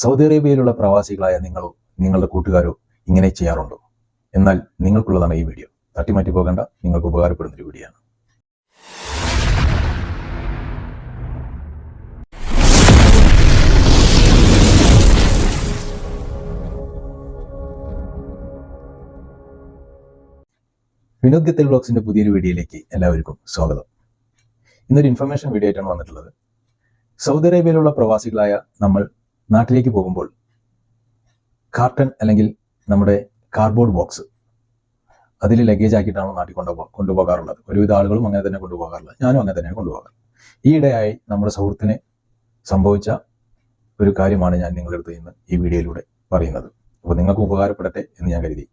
Saudi അറേബ്യയിലുള്ള പ്രവാസികളായ നിങ്ങളോ നിങ്ങളുടെ കൂട്ടുകാരോ ഇങ്ങനെ ചെയ്യാറുണ്ടോ? എന്നാൽ നിങ്ങൾക്കുള്ളതാണ് ഈ വീഡിയോ. തട്ടിമാറ്റി പോകേണ്ട. നിങ്ങൾക്ക് ഉപകാരപ്പെടുന്ന ഒരു വീഡിയോ വിനോദ് ഗത്തൽ ബ്ലോഗ്സിന്റെ പുതിയൊരു വീഡിയോയിലേക്ക് എല്ലാവർക്കും സ്വാഗതം. ഇന്നൊരു ഇൻഫർമേഷൻ വീഡിയോ ആയിട്ടാണ് വന്നിട്ടുള്ളത്. സൗദി അറേബ്യയിലുള്ള പ്രവാസികളായ നമ്മൾ നാട്ടിലേക്ക് പോകുമ്പോൾ കാർട്ടൺ അല്ലെങ്കിൽ നമ്മുടെ കാർഡ്ബോർഡ് ബോക്സ് അതിൽ ലഗേജ് ആക്കിയിട്ടാണ് നാട്ടിൽ കൊണ്ടുപോ കൊണ്ടുപോകാറുള്ളത് ഒരുവിധ ആളുകളും അങ്ങനെ തന്നെ കൊണ്ടുപോകാറുള്ളത് ഞാനും അങ്ങനെ തന്നെയാണ് കൊണ്ടുപോകാറ് ഈയിടെയായി നമ്മുടെ സുഹൃത്തിന് സംഭവിച്ച ഒരു കാര്യമാണ് ഞാൻ നിങ്ങളുടെ അടുത്ത് ഇന്ന് ഈ വീഡിയോയിലൂടെ പറയുന്നത്. അപ്പോൾ നിങ്ങൾക്ക് ഉപകാരപ്പെടട്ടെ എന്ന് ഞാൻ കരുതി.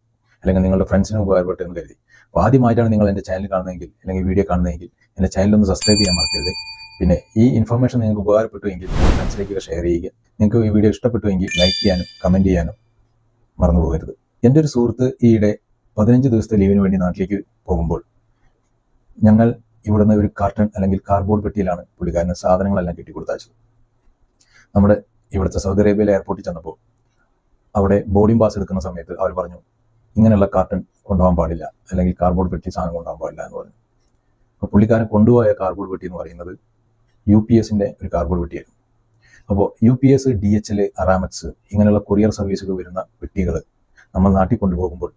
അല്ലെങ്കിൽ നിങ്ങളുടെ ഫ്രണ്ട്സിനും ഉപകാരപ്പെടട്ടെ എന്ന് കരുതി. അപ്പോൾ ആദ്യമായിട്ടാണ് നിങ്ങൾ എന്റെ ചാനൽ കാണുന്നതെങ്കിൽ അല്ലെങ്കിൽ വീഡിയോ കാണുന്നതെങ്കിൽ എന്റെ ചാനൽ ഒന്ന് സബ്സ്ക്രൈബ് ചെയ്യാൻ മറക്കരുത്. പിന്നെ ഈ ഇൻഫർമേഷൻ നിങ്ങൾക്ക് ഉപകാരപ്പെട്ടുവെങ്കിൽ ഫ്രണ്ട്സിലേക്ക് ഷെയർ ചെയ്യുക. നിങ്ങൾക്ക് ഈ വീഡിയോ ഇഷ്ടപ്പെട്ടുവെങ്കിൽ ലൈക്ക് ചെയ്യാനും കമന്റ് ചെയ്യാനും മറന്നു പോകരുത്. എന്റെ ഒരു സുഹൃത്ത് ഈയിടെ പതിനഞ്ച് ദിവസത്തെ ലീവിന് വേണ്ടി നാട്ടിലേക്ക് പോകുമ്പോൾ ഞങ്ങൾ ഇവിടുന്ന് ഒരു കാർട്ടൺ അല്ലെങ്കിൽ കാർഡ്ബോർഡ് പെട്ടിയിലാണ് പുള്ളിക്കാരന് സാധനങ്ങളെല്ലാം കെട്ടിക്കൊടുത്തയച്ചത് നമ്മുടെ ഇവിടുത്തെ സൗദി അറേബ്യയിലെ എയർപോർട്ടിൽ ചെന്നപ്പോൾ അവിടെ ബോർഡിംഗ് പാസ് എടുക്കുന്ന സമയത്ത് അവർ പറഞ്ഞു ഇങ്ങനെയുള്ള കാർട്ടൺ കൊണ്ടുപോകാൻ പാടില്ല. അല്ലെങ്കിൽ കാർഡ്ബോർഡ് പെട്ടി സാധനം കൊണ്ടുപോകാൻ പാടില്ല എന്ന് പറഞ്ഞു. അപ്പോൾ പുള്ളിക്കാരൻ കൊണ്ടുപോയ കാർഡ്ബോർഡ് പെട്ടി എന്ന് പറയുന്നത് യു പി എസിന്റെ ഒരു കാർഡ്ബോർഡ് പെട്ടിയായിരുന്നു അപ്പോൾ U P S D H L Aramex ഇങ്ങനെയുള്ള കൊറിയർ സർവീസുകൾ വരുന്ന പെട്ടികൾ നമ്മൾ നാട്ടിൽ കൊണ്ടുപോകുമ്പോൾ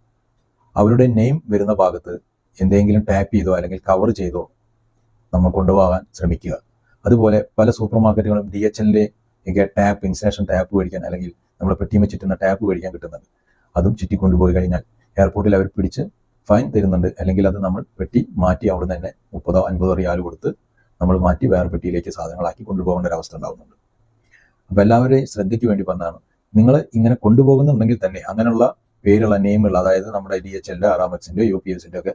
അവരുടെ നെയിം വരുന്ന ഭാഗത്ത് എന്തെങ്കിലും ടാപ്പ് ചെയ്തോ അല്ലെങ്കിൽ കവർ ചെയ്തോ നമ്മൾ കൊണ്ടുപോകാൻ ശ്രമിക്കുക. അതുപോലെ പല സൂപ്പർ മാർക്കറ്റുകളും ഡി എച്ച് എല്ലിന്റെ ഒക്കെ ടാപ്പ് ഇൻസ്റ്റലേഷൻ ടാപ്പ് മേടിക്കാൻ അല്ലെങ്കിൽ നമ്മുടെ പെട്ടിമ ചുറ്റുന്ന ടാപ്പ് മേടിക്കാൻ കിട്ടുന്നത് അതും ചുറ്റി കൊണ്ടുപോയി കഴിഞ്ഞാൽ എയർപോർട്ടിൽ അവർ പിടിച്ച് ഫൈൻ തരുന്നുണ്ട്. അല്ലെങ്കിൽ അത് നമ്മൾ പെട്ടി മാറ്റി അവിടെ തന്നെ മുപ്പതോ അൻപതോ റിയാൽ കൊടുത്ത് നമ്മൾ മാറ്റി വേറെ പെട്ടിയിലേക്ക് സാധനങ്ങളാക്കി കൊണ്ടുപോകേണ്ട ഒരു അവസ്ഥ ഉണ്ടാകുന്നുണ്ട് അപ്പോൾ എല്ലാവരെയും ശ്രദ്ധയ്ക്ക് വേണ്ടി വന്നതാണ് നിങ്ങൾ ഇങ്ങനെ കൊണ്ടുപോകുന്നുണ്ടെങ്കിൽ തന്നെ അങ്ങനെയുള്ള പേരുള്ള നെയിമുള്ള അതായത് നമ്മുടെ ഡി എച്ച് എല്ലിന്റെ അറാമക്സിന്റെ യു പി എസിന്റെ ഒക്കെ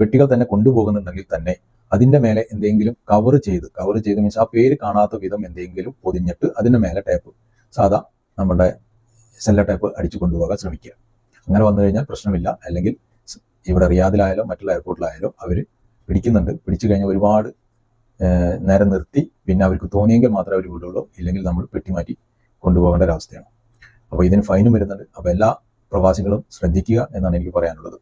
പെട്ടികൾ തന്നെ കൊണ്ടുപോകുന്നുണ്ടെങ്കിൽ തന്നെ അതിന്റെ മേലെ എന്തെങ്കിലും കവർ ചെയ്ത് കവർ ചെയ്ത് മീൻസ് ആ പേര് കാണാത്ത വിധം എന്തെങ്കിലും പൊതിഞ്ഞിട്ട് അതിന്റെ മേലെ ടേപ്പ് സാധാ നമ്മുടെ സെല്ല ടേപ്പ് അടിച്ചു കൊണ്ടുപോകാൻ ശ്രമിക്കുക. അങ്ങനെ വന്നു കഴിഞ്ഞാൽ പ്രശ്നമില്ല. അല്ലെങ്കിൽ ഇവിടെ റിയാദിലായാലും മറ്റുള്ള എയർപോർട്ടിലായാലും അവർ പിടിക്കുന്നുണ്ട്. പിടിച്ചു കഴിഞ്ഞാൽ ഒരുപാട് നേരം നിർത്തി പിന്നെ അവർക്ക് തോന്നിയെങ്കിൽ മാത്രമേ അവർ വിടുള്ളൂ. ഇല്ലെങ്കിൽ നമ്മൾ പെട്ടിമാറ്റി കൊണ്ടുപോകേണ്ട ഒരവസ്ഥയാണ്. അപ്പോൾ ഇതിന് ഫൈനും വരുന്നുണ്ട്. അപ്പോൾ എല്ലാ പ്രവാസികളും ശ്രദ്ധിക്കുക എന്നാണ് എനിക്ക് പറയാനുള്ളത്.